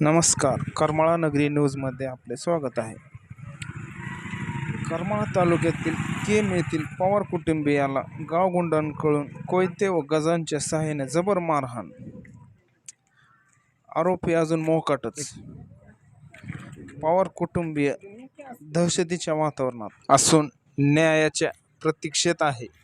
नमस्कार. करमाळा नगरी न्यूजमध्ये आपले स्वागत आहे. करमाळा तालुक्यातील केम येथील पवार कुटुंबियाला गावगुंडांकडून कोयते व गजांच्या सहाय्याने जबर मारहाण. आरोपी अजून मोकाटच. पवार कुटुंबीय दहशतीच्या वातावरणात असून न्यायाच्या प्रतीक्षेत आहे.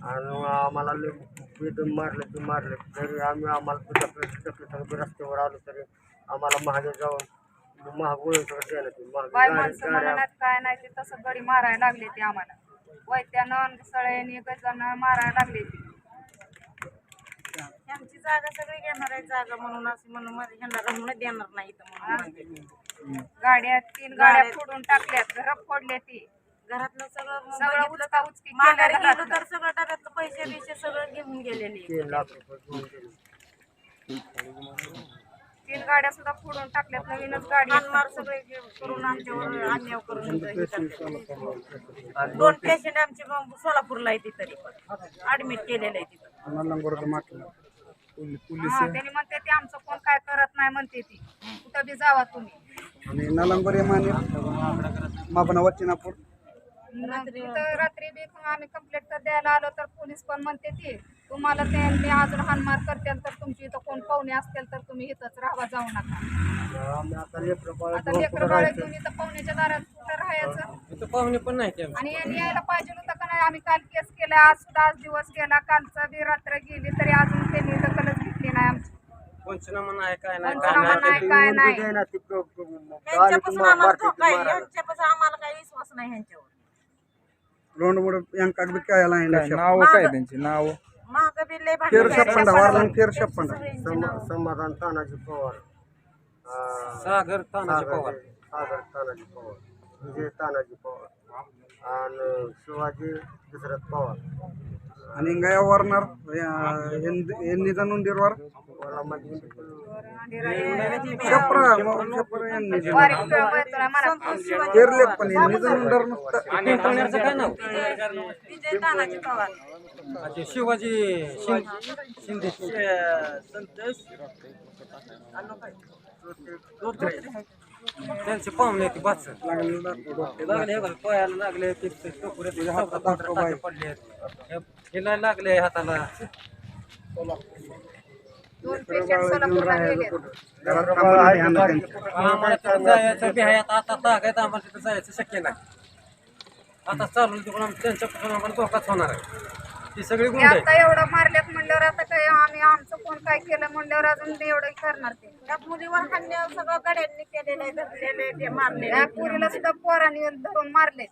आणि आम्हाला बेदम मारले ते मारले. तरी आम्ही आम्हाला टकले रस्त्यावर आलो तरी आम्हाला महागे जाऊन बाय गाड्या- माणसं काय नाही ते तसं गडी मारायला लागले ते आम्हाला. वैत्यानं सळ्याने गजानं मारायला लागले ते. आमची जागा सगळी घेणार आहे जागा म्हणून असं म्हणून ह्यांना देणार नाही इथं म्हणून. गाड्या तीन गाड्या गाड्या- फोडून टाकल्यात घर फोडले ती. घरातलं सगळं मग सगळं बघितलं उचका माघारी गेलो तर सगळं डब्यातलं पैसे बिसे सगळं घेऊन गेलेले. तीन लाख रुपये घेऊन गेले. तीन गाड्या सुद्धा फोडून टाकल्यात नवीनच गाडी हानमार सगळे घे- करून आमच्यावर अन्याय करून हे. दोन पेशंट आमचे मग सोलापूरला आहे तरी पण. ऍडमिट केलेले आहे तिथं. हा त्यांनी म्हणते ते आमचं कोण काय करत नाही म्हणते ती. कुठं बी जावा तुम्ही. आणि नलंबर माने मापना वच्चिनापूर. मग तिथं रात्री बी आम्ही कंप्लेंट तर द्यायला आलो तर पोलीस पण म्हणते ती तुम्हाला त्यांनी अजून हानमार करतील तर तुमची इथं कोण पाहुणे असतील तर तुम्ही इथंच राहावा जाऊ नका. आम्ही आता लेकरं बाळ घेऊन इथं पाहुण्याच्या दारात कुठं राहायचं? पाहुणे पण नाही आणि यांनी यायला पाहिजे होतं का नाही? आम्ही काल केस केला आज सुद्धा आज दिवस गेला कालचा बी रात्र गेली तरी अजून त्यांनी दखलच घेतली नाही आमची. नाही काय नाही. काय काय तुम्हाला आम्हाला धोका आहे काही विश्वास नाही ह्यांच्यावर. लोंड मोड यांका बी काय काय नाव काय त्यांची? नाव? लय फेर भांडण शप्पंडा वारला फेर शप्पंडा सम- समाधान तानाजी पवार. अं, सागर तानाजी सागर पवार. सागर तानाजी पवार. विजय तानाजी पवार. आणि शिवाजी दशरथ पवार. आणि गया वारणार यांनी जाणून यांनी ना मला पेरले पण यांनी जाणून डर नसतं. आणि पाहुण्याचं काय नाव? विजय तानाजी पवार. अच्छा, शिवाजी शिं- शिंदे. संतोष. त्यांचे पाहुणे ती बाच लागले. हे बघ, पायाला लागले ते पडले हिला लागले हाताला. आम्हाला तिथं जायचं बी आहे. आता आता तागायचं आम्हाला तिथं जायचं शक्य नाही. आता चालू तिकडून आम्ही त्यांच्यापासून आम्हाला धोकाच होणार आहे. ती सगळी गुंड आहे. आता एवढं मारलेत म्हणल्यावर आता काय आम्ही आमचं कोण काय केलं म्हणल्यावर अजून एवढं करणार ते त्या मुलीवर हल्ल्यावर सगळं गड्यांनी केलेलं आहे धरलेलं आहे ते मारलेलं त्या. पुरीला सुद्धा पोरांनी धरून मारले